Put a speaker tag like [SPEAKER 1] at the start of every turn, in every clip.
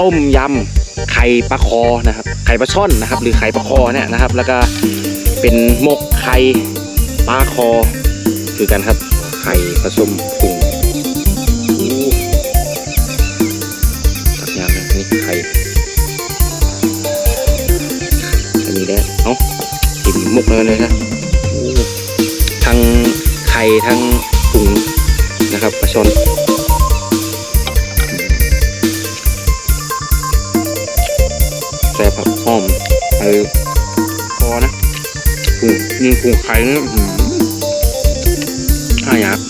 [SPEAKER 1] ต้มยำไข่ปลาคอนะครับ ไข่ปลาช่อนนะครับ หรือไข่ปลาคอเนี่ยนะครับ แล้วก็เป็นหมกไข่ปลาคอ คือกันครับ ไข่ผสมปรุงอู้ตักยางเลยอันนี่ไข่อันนี้ได้เอ้ากินหมกเลยเลยนะทั้งไข่ทั้งปรุงนะครับปลาช่อน ปรุงยิงปรุงไข่เนี่ยอื้อหือห้ายักษ์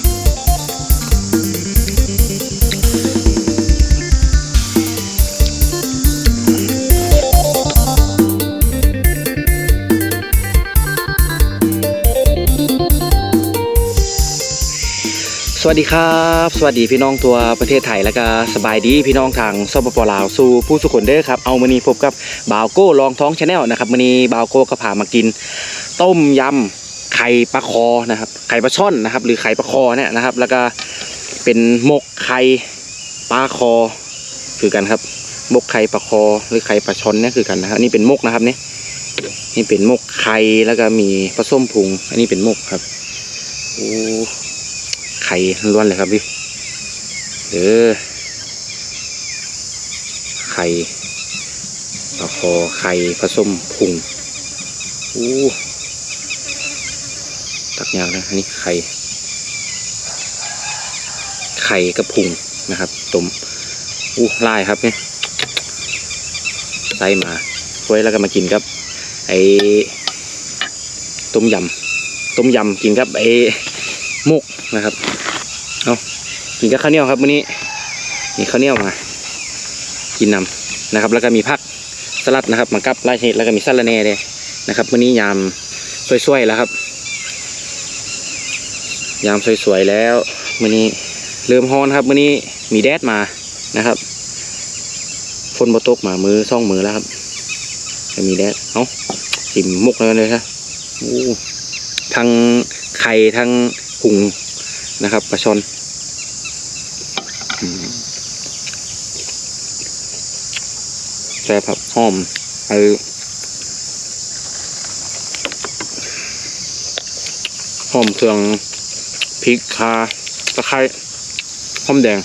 [SPEAKER 1] สวัสดีครับ สวัสดีพี่น้องตัวประเทศไทยแล้วก็สบายดีพี่น้องทางสปปลาวสู่ผู้สุขคนเด้อครับเอามือนี้พบกับบาวโก้ลองท้องชาแนลนะครับมือนี้บาวโก้ก็พามากิน ต้มยำไข่ปลาคอนะครับ ไข่ปลาช่อนนะครับ หรือไข่ปลาคอเนี่ยนะครับ แล้วก็เป็นหมกไข่ปลาคอคือกันครับหมกไข่ปลาคอหรือไข่ปลาช่อนเนี่ยคือกันนะครับนี่เป็นหมกนะครับเนี่ยนี่เป็นหมกไข่แล้วก็มีผสมพุง อันนี้เป็นหมกครับโอ้ไข่ล้วนเลยครับพี่เออไข่ปลาคอไข่ผสมพุงโอ้ักยางนะอันนี้ไข่ ไข่กับพุงนะครับต้มอู้ลายครับเนี่ยใส่มาไว้แล้วก็มากินครับ ไอ้ต้มยำต้มยำกินครับไอ้มุกนะครับเอากินกับข้าวเหนียวครับวันนี้มีข้าวเหนียวมา กินนำนะครับ แล้วก็มีผักสลัดนะครับมากับลายเห็ดแล้วก็มีสลัดแน่เลยนะครับวันนี้ยามสวยๆแล้วครับ ยามสวยๆแล้วมื้อนี้เริ่มฮ้อนครับมื้อนี้มีแดดมานะครับฝนบ่ตกมามือซ่องมือแล้วครับจะมีแดดเอ้าจิ้มมุกแล้วเลยครับทั้งไข่ทั้งพุงนะครับปลาช่อนแซ่บครับหอมเออหอมเครื่อง พริกคาตะไคร้หอมแดง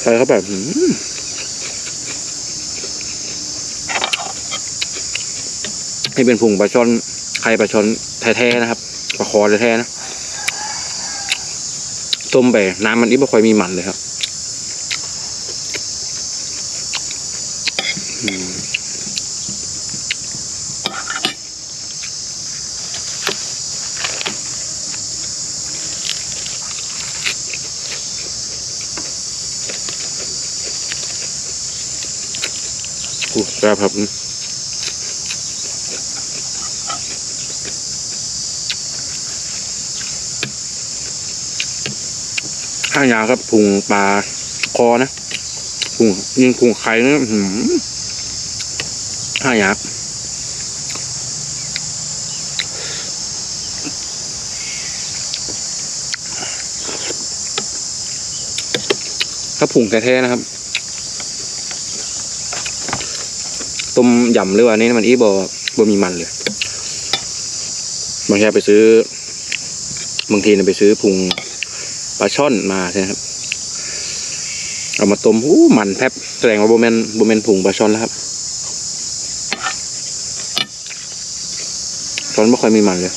[SPEAKER 1] ใส่เข้าไปอื้อหือนี่เป็นผงปลาช่อนไข่ปลาช่อนแท้ๆนะครับปลาคอแท้ๆนะต้มไปน้ำมันนี่ไม่ค่อยมีมันเลยครับ อู้แซ่บครับข้างยาวครับพุงปลาคอนะพุงยิงพุงไข่นะหืมห้างยักษ์ถ้าพุงแท้ๆนะครับ ยำหรือว่านี่มันอีบอบมีมันเลยบางทีไปซื้อ บางทีเนี่ยไปซื้อพุงปลาช่อนมาใช่ไหมครับ เอามาต้มอู้มันแพบแสดงว่าโบแมนโบแมนพุงปลาช่อนแล้วครับช่อนไม่ค่อยมีมันเลย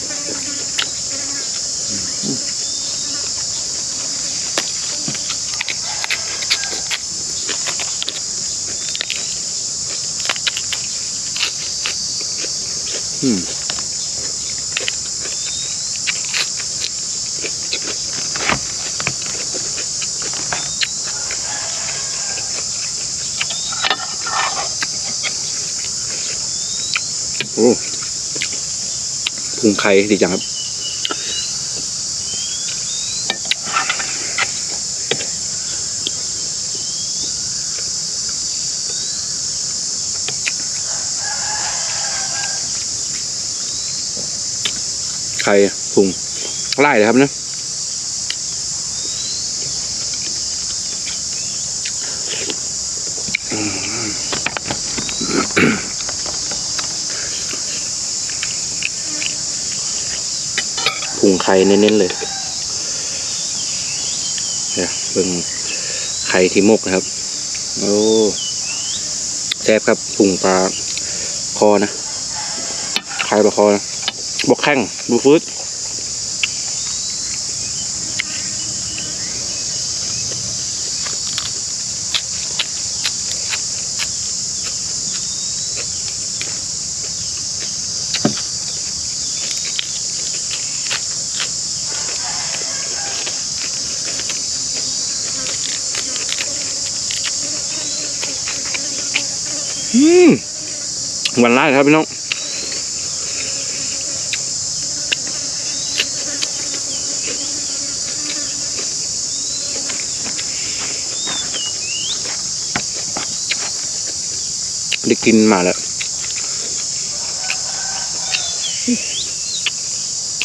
[SPEAKER 1] พุงไข่ดีจังครับไข่พุงไล่เลยครับเนะ พุงไข่เน้นๆเลยเนี่ยเบิ่งไข่ที่มกนะครับ โอ้แซ่บครับพุงปลาคอนะไข่ปลาคอนะบกแข้งบูฟืด วานไล่ครับพี่น้องได้กินมาแล้ว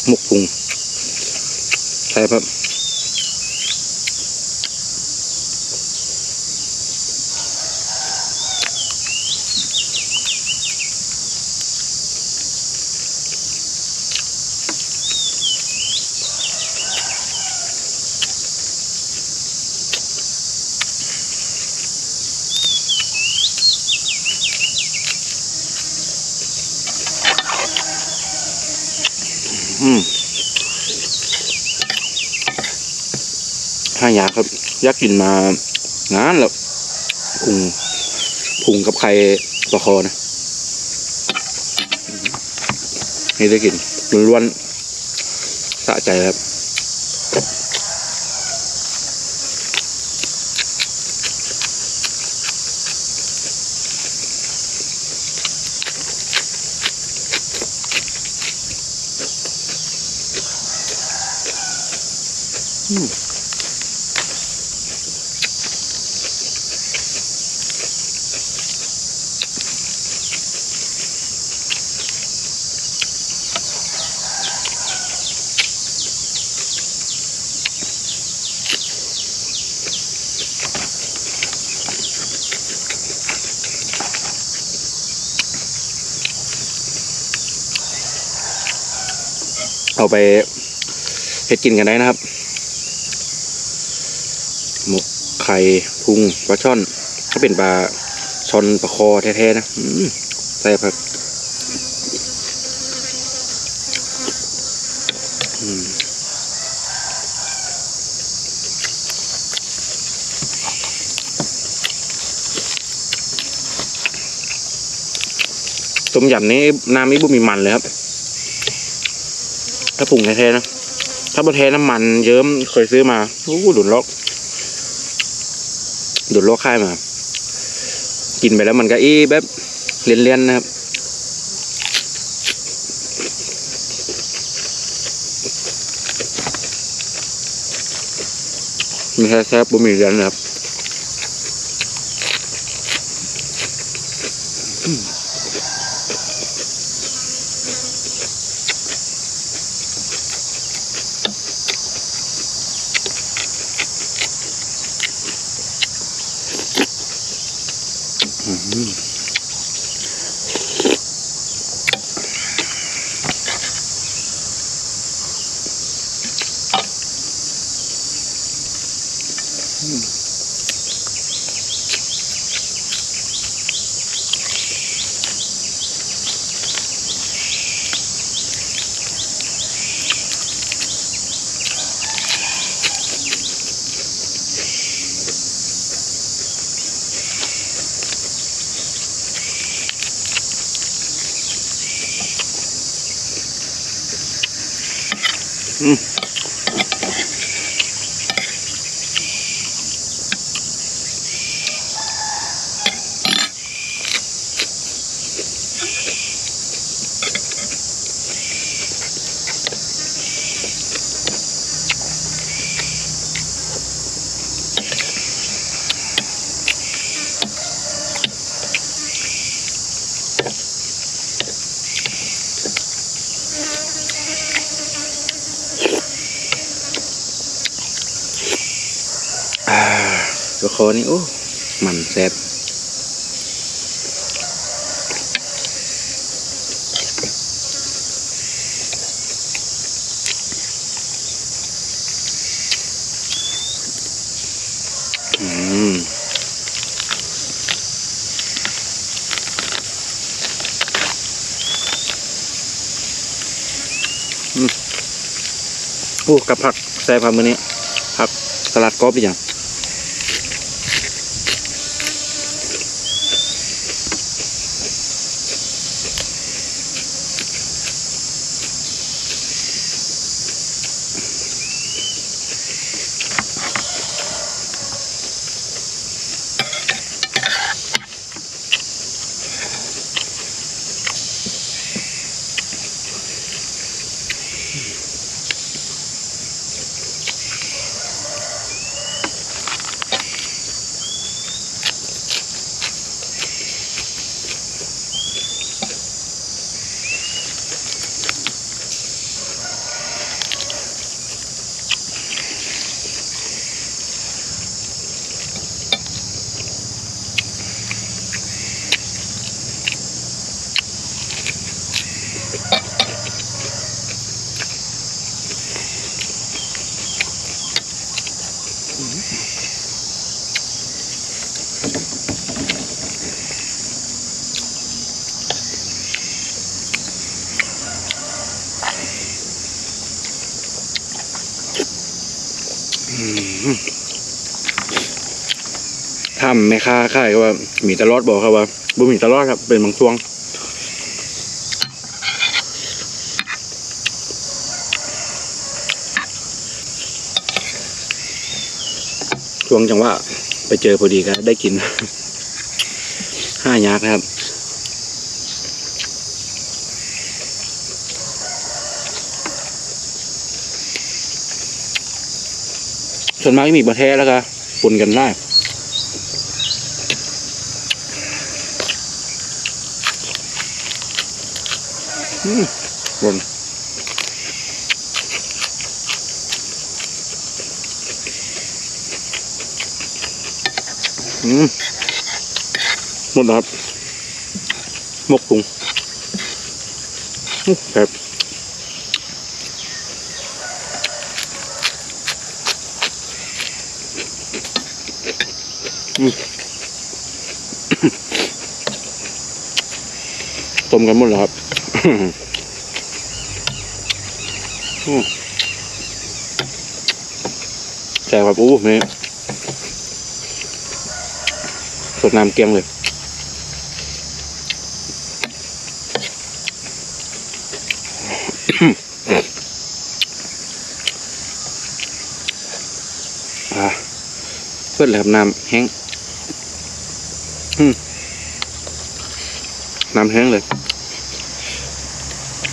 [SPEAKER 1] หมกพุงใช่ครับ อืมห้าอยากครับ อยากกินมางานแล้วพุงพุงกับไข่ปลาคอนะนี่ได้กินล้วนๆสะใจครับ เอาไปเฮ็ดกินกันได้นะครับ หมกไข่พุงปลาช่อน ถ้าเป็นปลาช่อนปลาคอแท้ๆนะอใส่ครับอืมต้มยำนี้น้ำนี้บุมีมันเลยครับ ถ้าปรุงแท้ๆนะ ถ้าบะแท้น้ำมันเยิ้มเคยซื้อมาโอ้ดุดล็อกดุดล็อกค่ายมา กินไปแล้วมันก็อีแบบเลี่ยนๆนะครับมีแค่แซ่บบุมีเลี่ยนนะครับ อ่า ตั อนี่โอ้มันแซ่บอู้กับผักใส่ผักมือนี้ผักสลัดกรอบอีกอย่าง ทำแม่ค้าขายว่ามีตลอดบอกครับว่าบ่มีตลอดครับ เป็นบางช่วงช่วงจังหวะไปเจอพอดีก็ได้กินห้ายักษ์นะครับส่วนมากมีประเทศแล้วก็ปนกันได้ บนอืมหมดแล้วครับหมกปุงอื้อครับต้มกันหมดแล้วครับ อืมใช่ครับอู้นี่สดน้ำเกลียงเลยอ่าเพื่อนเลยครับน้ำแห้งน้ำแห้งเลย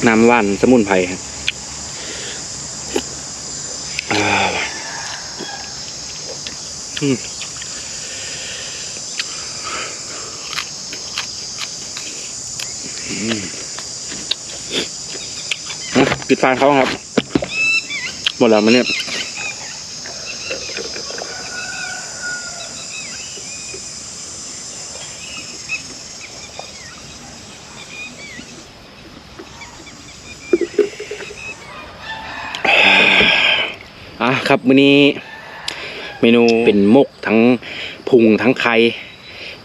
[SPEAKER 1] น้ำว่านสมุนไพรครับอืมปิดฟานเขาครับ หมดแล้วมันเนี่ย อะครับมื้อนี้เมนูเป็นมกทั้งพุงทั้งไข่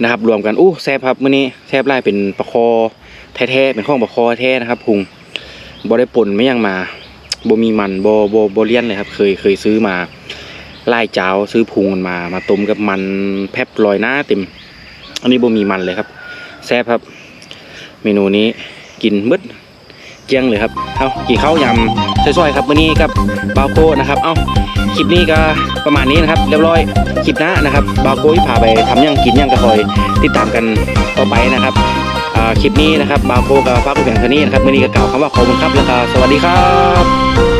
[SPEAKER 1] นะครับ รวมกันอู้แซ่บครับมื้อนี้แซ่บไล่เป็นปลาคอแท้ๆเป็นข้องปลาคอแท้นะครับพุงบ่ได้ป่นไม่ยังมาบ่มีมันบ่บ่บ่เลียนเลยครับ เคยเคยซื้อมาไล่เจ้าซื้อพุงมันมา มาต้มกับมันแพบลอยหน้าเต็ม อันนี้บ่มีมันเลยครับ แซ่บครับ เมนูนี้กินมืด เจียงเลยครับ เอากี่ข้าวยำซอยๆครับวันนี้กับบาโก้นะครับ เอาคลิปนี้ก็ประมาณนี้นะครับ เรียบร้อย คลิปหน้านะครับ บาโก้ที่พาไปทำหยังกินยังก็คอย ติดตามกันต่อไปนะครับคลิปนี้นะครับบาโก้กับฟ้ากุแข่งเท่านี้นะครับวันนี้ก็กล่าวคำว่าขอบคุณครับแล้วก็สวัสดีครับ